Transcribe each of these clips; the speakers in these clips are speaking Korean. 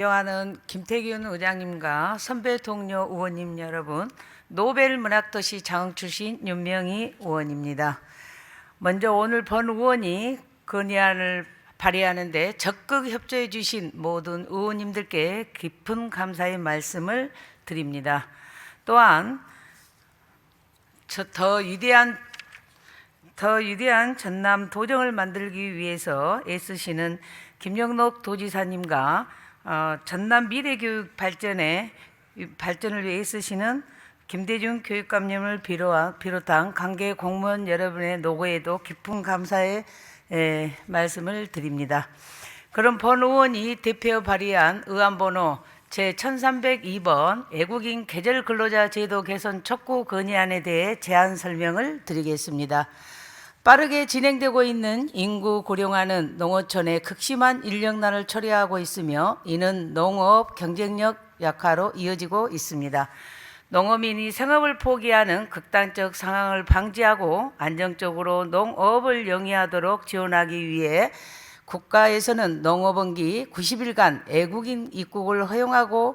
존경하는 김태균 의장님과 선배 동료 의원님 여러분, 노벨 문학도시 장흥 출신 윤명희 의원입니다. 먼저 오늘 본 의원이 건의안을 발의하는데 적극 협조해 주신 모든 의원님들께 깊은 감사의 말씀을 드립니다. 또한 저더 위대한 더 위대한 전남 도정을 만들기 위해서 애쓰시는 김영록 도지사님과 어, 전남 미래교육 발전에 발전을 위해 애쓰시는 김대중 교육감님을 비롯한, 관계 공무원 여러분의 노고에도 깊은 감사의 에, 말씀을 드립니다. 그럼 본 의원이 대표 발의한 의안번호 제 1302번 애국인 계절 근로자 제도 개선 촉구 건의안에 대해 제안 설명을 드리겠습니다. 빠르게 진행되고 있는 인구 고령화는 농어촌의 극심한 인력난을 초래하고 있으며 이는 농업 경쟁력 약화로 이어지고 있습니다. 농어민이 생업을 포기하는 극단적 상황을 방지하고 안정적으로 농업을 영위하도록 지원하기 위해 국가에서는 농업원기 90일간 애국인 입국을 허용하고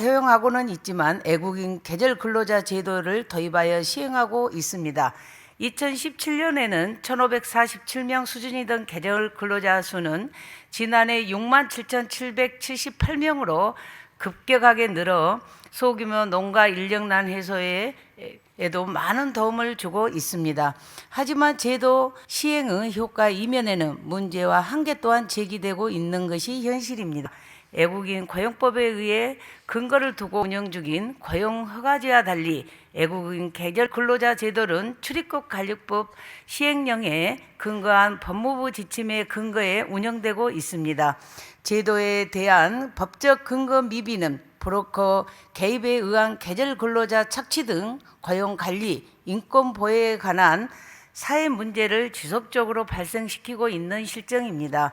허용하고는 있지만 애국인 계절 근로자 제도를 도입하여 시행하고 있습니다. 2017년에는 1,547명 수준이던 계절 근로자 수는 지난해 6만 7,778명으로 급격하게 늘어 소규모 농가 인력난 해소에 에도 많은 도움을 주고 있습니다. 하지만 제도 시행의 효과 이면에는 문제와 한계 또한 제기되고 있는 것이 현실입니다. 애국인 고용법에 의해 근거를 두고 운영 중인 고용 허가제와 달리 애국인 계절 근로자 제도는 출입국 관리법 시행령에 근거한 법무부 지침에 근거해 운영되고 있습니다. 제도에 대한 법적 근거 미비는 브로커 개입에 의한 계절 근로자 착취 등 고용 관리, 인권 보호에 관한 사회 문제를 지속적으로 발생시키고 있는 실정입니다.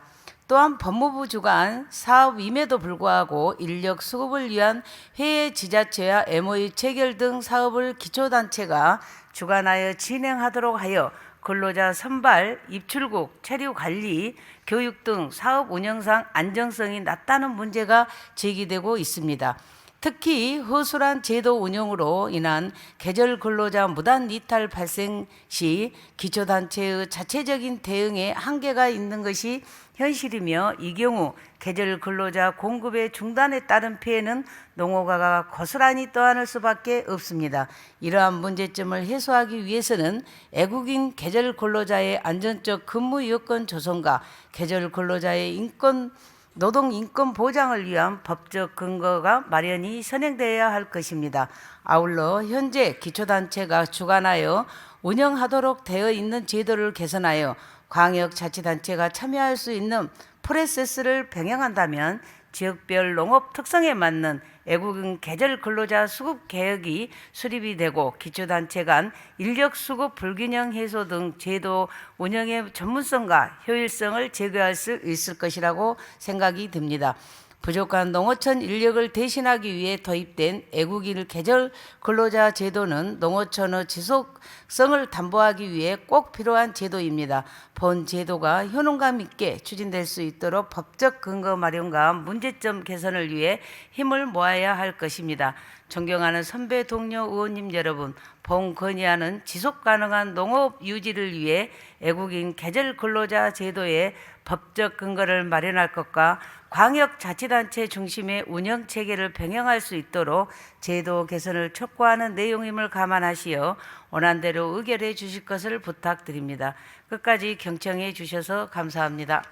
또한 법무부 주관 사업임에도 불구하고 인력 수급을 위한 해외 지자체와 MOU 체결 등 사업을 기초단체가 주관하여 진행하도록 하여 근로자 선발, 입출국, 체류 관리, 교육 등 사업 운영상 안정성이 낮다는 문제가 제기되고 있습니다. 특히 허술한 제도 운영으로 인한 계절 근로자 무단 이탈 발생 시 기초단체의 자체적인 대응에 한계가 있는 것이 현실이며 이 경우 계절 근로자 공급의 중단에 따른 피해는 농어가가 고스란히 떠안을 수밖에 없습니다. 이러한 문제점을 해소하기 위해서는 애국인 계절 근로자의 안전적 근무 여건 조성과 계절 근로자의 인권 노동 인권 보장을 위한 법적 근거가 마련이 선행되어야 할 것입니다. 아울러 현재 기초단체가 주관하여 운영하도록 되어 있는 제도를 개선하여 광역자치단체가 참여할 수 있는 프로세스를 병행한다면 지역별 농업 특성에 맞는 애국인 계절 근로자 수급 개혁이 수립이 되고 기초단체 간 인력 수급 불균형 해소 등 제도 운영의 전문성과 효율성을 제고할 수 있을 것이라고 생각이 듭니다. 부족한 농어촌 인력을 대신하기 위해 도입된 애국인 계절 근로자 제도는 농어촌의 지속성을 담보하기 위해 꼭 필요한 제도입니다. 본 제도가 효능감 있게 추진될 수 있도록 법적 근거 마련과 문제점 개선을 위해 힘을 모아야 할 것입니다. 존경하는 선배 동료 의원님 여러분, 본 건의안은 지속 가능한 농업 유지를 위해 애국인 계절 근로자 제도의 법적 근거를 마련할 것과 광역자치단체 중심의 운영 체계를 병행할 수 있도록 제도 개선을 촉구하는 내용임을 감안하시어 원안대로 의결해 주실 것을 부탁드립니다. 끝까지 경청해 주셔서 감사합니다.